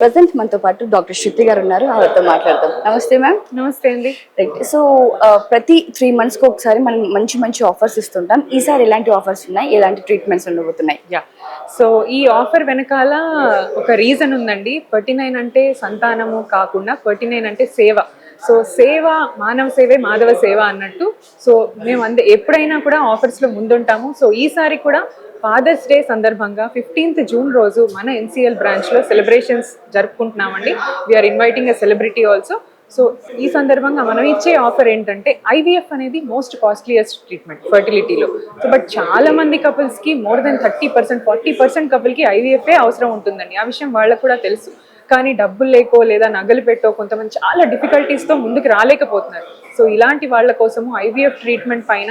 Present మనతో పాటు doctor శృతి గారు ఉన్నారు. ఆవిడతో మాట్లాడదాం. నమస్తే మ్యామ్. నమస్తే అండి. రైట్ సో ఆ, ప్రతి త్రీ మంత్స్కి ఒకసారి మనం మంచి మంచి ఆఫర్స్ ఇస్తుంటాం. ఈసారి ఎలాంటి ఆఫర్స్ ఉన్నాయి? ఎలాంటి ట్రీట్మెంట్స్ ఉండబోతున్నాయి? యా. సో ఈ ఆఫర్ వెనకాల ఒక రీజన్ ఉందండి. ఫర్టీ నైన్ అంటే సంతానము కాకుండా ఫర్టీ నైన్ అంటే సేవ. సో సేవ మానవ సేవే మాధవ సేవ అన్నట్టు. సో మేము అంద ఎప్పుడైనా కూడా ఆఫర్స్లో ముందుంటాము. సో ఈసారి కూడా ఫాదర్స్ డే సందర్భంగా ఫిఫ్టీన్త్ జూన్ రోజు మన ఎన్సిఎల్ బ్రాంచ్లో celebrations జరుపుకుంటున్నామండి. We are inviting a celebrity also so ఈ సందర్భంగా మనం ఇచ్చే ఆఫర్ ఏంటంటే ఐవీఎఫ్ అనేది మోస్ట్ కాస్ట్లీయెస్ట్ ట్రీట్మెంట్ ఫర్టిలిటీలో సో బట్ చాలా మంది కపుల్స్కి more than thirty percent forty percent కపుల్కి ఐవీఎఫ్ఏ అవసరం ఉంటుందండి. ఆ విషయం వాళ్ళకు కూడా తెలుసు. కానీ డబ్బులు లేకో లేదా నగలు పెట్టో కొంతమంది చాలా డిఫికల్టీస్తో ముందుకు రాలేకపోతున్నారు. సో ఇలాంటి వాళ్ళ కోసము ఐవీఎఫ్ ట్రీట్మెంట్ పైన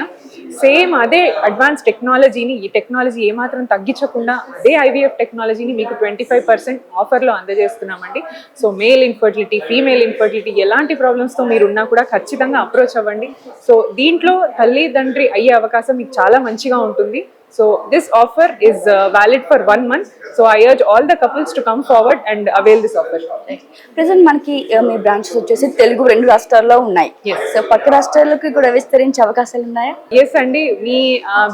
సేమ్ అదే అడ్వాన్స్ టెక్నాలజీని ఈ టెక్నాలజీ ఏమాత్రం తగ్గించకుండా అదే ఐవీఎఫ్ టెక్నాలజీని మీకు ట్వంటీ ఫైవ్ పర్సెంట్ ఆఫర్లో అందజేస్తున్నామండి. So male infertility female infertility ఎలాంటి ప్రాబ్లమ్స్తో మీరు ఉన్నా కూడా ఖచ్చితంగా అప్రోచ్ అవ్వండి. సో దీంట్లో తల్లిదండ్రి అయ్యే అవకాశం మీకు చాలా మంచిగా ఉంటుంది. So this offer is valid for one month so I urge all the couples to come forward and avail this offer. Present మనకి ఆ, మీ బ్రాంచెస్ వచ్చేసి తెలుగు రెండు రాష్ట్రాల్లో ఉన్నాయి. Yes. సో పక్క రాష్ట్రాలకి కూడా విస్తరించే అవకాశాలు ఉన్నాయా? ఎస్ అండి. మీ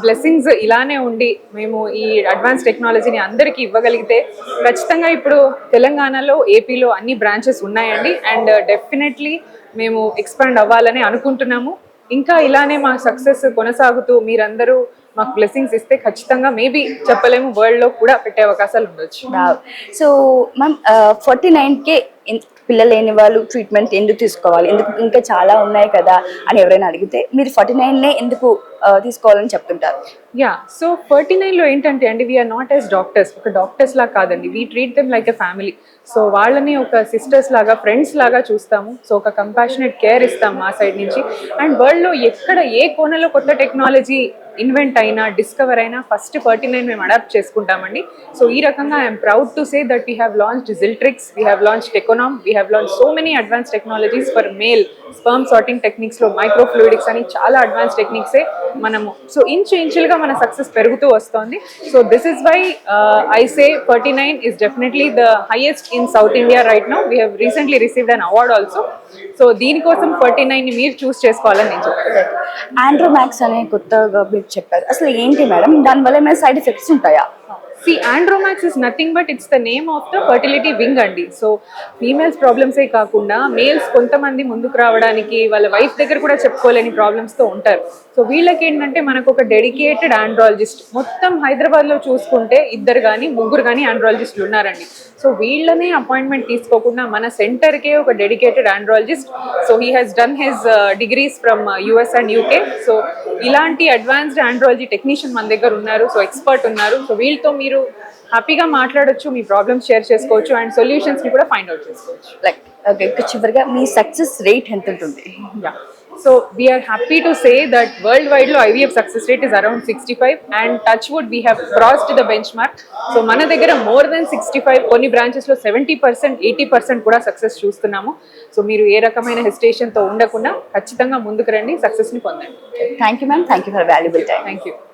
బ్లెస్సింగ్స్ ఇలానే ఉండి మేము ఈ అడ్వాన్స్ టెక్నాలజీని అందరికీ ఇవ్వగలిగితే ఖచ్చితంగా ఇప్పుడు తెలంగాణలో ఏపీలో అన్ని బ్రాంచెస్ ఉన్నాయండి. అండ్ డెఫినెట్లీ మేము ఎక్స్పాండ్ అవ్వాలని అనుకుంటున్నాము. ఇంకా ఇలానే మా సక్సెస్ కొనసాగుతూ మీరందరూ మాకు బ్లెస్సింగ్స్ ఇస్తే ఖచ్చితంగా మేబీ చెప్పలేము వరల్డ్లో కూడా పెట్టే అవకాశాలు ఉండొచ్చు. సో మ్యామ్ ఫార్టీ నైన్కే పిల్లలు లేని వాళ్ళు ట్రీట్మెంట్ ఎందుకు తీసుకోవాలి? ఎందుకు ఇంకా చాలా ఉన్నాయి కదా అని ఎవరైనా అడిగితే మీరు ఫార్టీ నైన్నే ఎందుకు తీసుకోవాలని చెప్తుంటారు. యా సో ఫార్టీ నైన్లో ఏంటంటే అండి we are not as doctors ఒక డాక్టర్స్ లా కాదండి. We treat them like a family so వాళ్ళని ఒక సిస్టర్స్ లాగా ఫ్రెండ్స్ లాగా చూస్తాము. సో ఒక కంపాషనేట్ కేర్ ఇస్తాం మా సైడ్ నుంచి. అండ్ వరల్డ్లో ఎక్కడ ఏ కోణలో కొత్త టెక్నాలజీ ఇన్వెంట్ అయినా డిస్కవర్ అయినా ఫస్ట్ ఫార్టీ నైన్ మేము అడాప్ట్ చేసుకుంటామండి. సో ఈ రకంగా I'm proud to say that we have launch Ziltrix we have launch Teconam we have learn so many advance technologies for male sperm sorting టెక్నిక్స్లో microfluidics అని చాలా advance టెక్నిక్సే మనము. So inch ఇంచులుగా మన success పెరుగుతూ వస్తుంది. So this is why I say forty nine is definitely the highest in South India right now we have recently received an award also so దీనికోసం forty nine మీరు choose చేసుకోవాలని నేను చెప్తాను ఆండ్రోమాక్స్ అనే కొత్తగా మీరు చెప్పారు. అసలు ఏంటి మేడం? దానివల్ల ఏమైనా సైడ్ ఎఫెక్ట్స్ ఉంటాయా? See Andromax is nothing but it's the name of the fertility wing అండి. సో ఫీమేల్స్ ప్రాబ్లమ్సే కాకుండా మేల్స్ కొంతమంది ముందుకు రావడానికి వాళ్ళ వైఫ్ దగ్గర కూడా చెప్పుకోలేని ప్రాబ్లమ్స్తో ఉంటారు. సో వీళ్ళకి ఏంటంటే మనకు ఒక డెడికేటెడ్ ఆండ్రాలజిస్ట్ మొత్తం హైదరాబాద్లో చూసుకుంటే ఇద్దరు కానీ ముగ్గురు కానీ ఆండ్రాలజిస్టులు ఉన్నారండి. సో వీళ్ళనే అపాయింట్మెంట్ తీసుకోకుండా మన సెంటర్కే ఒక dedicated andrologist so he has done his degrees from US and UK so ఇలాంటి అడ్వాన్స్డ్ ఆండ్రాలజీ టెక్నీషియన్ మన దగ్గర ఉన్నారు. సో ఎక్స్పర్ట్ ఉన్నారు. సో వీళ్ళతో మీరు హ్యాపీగా మాట్లాడొచ్చు మీ ప్రాబ్లమ్స్ షేర్ చేసుకోవచ్చు అండ్ సొల్యూషన్స్ని కూడా ఫైండ్ అవుట్ చేసుకోవచ్చు. లైక్ ఓకే చివరిగా మీ సక్సెస్ రేట్ ఎంత ఉంటుంది? Yeah. So we are happy to say that worldwide lo IVF success rate is around 65 and touch wood we have crossed the benchmark. So మన దగ్గర more than sixty five కొన్ని బ్రాంచెస్లో seventy percent eighty percent కూడా success చూస్తున్నాము. So మీరు ఏ రకమైన హెసిటేషన్తో ఉండకుండా ఖచ్చితంగా ముందుకు రండి సక్సెస్ని పొందండి. Thank you ma'am thank you for valuable time thank you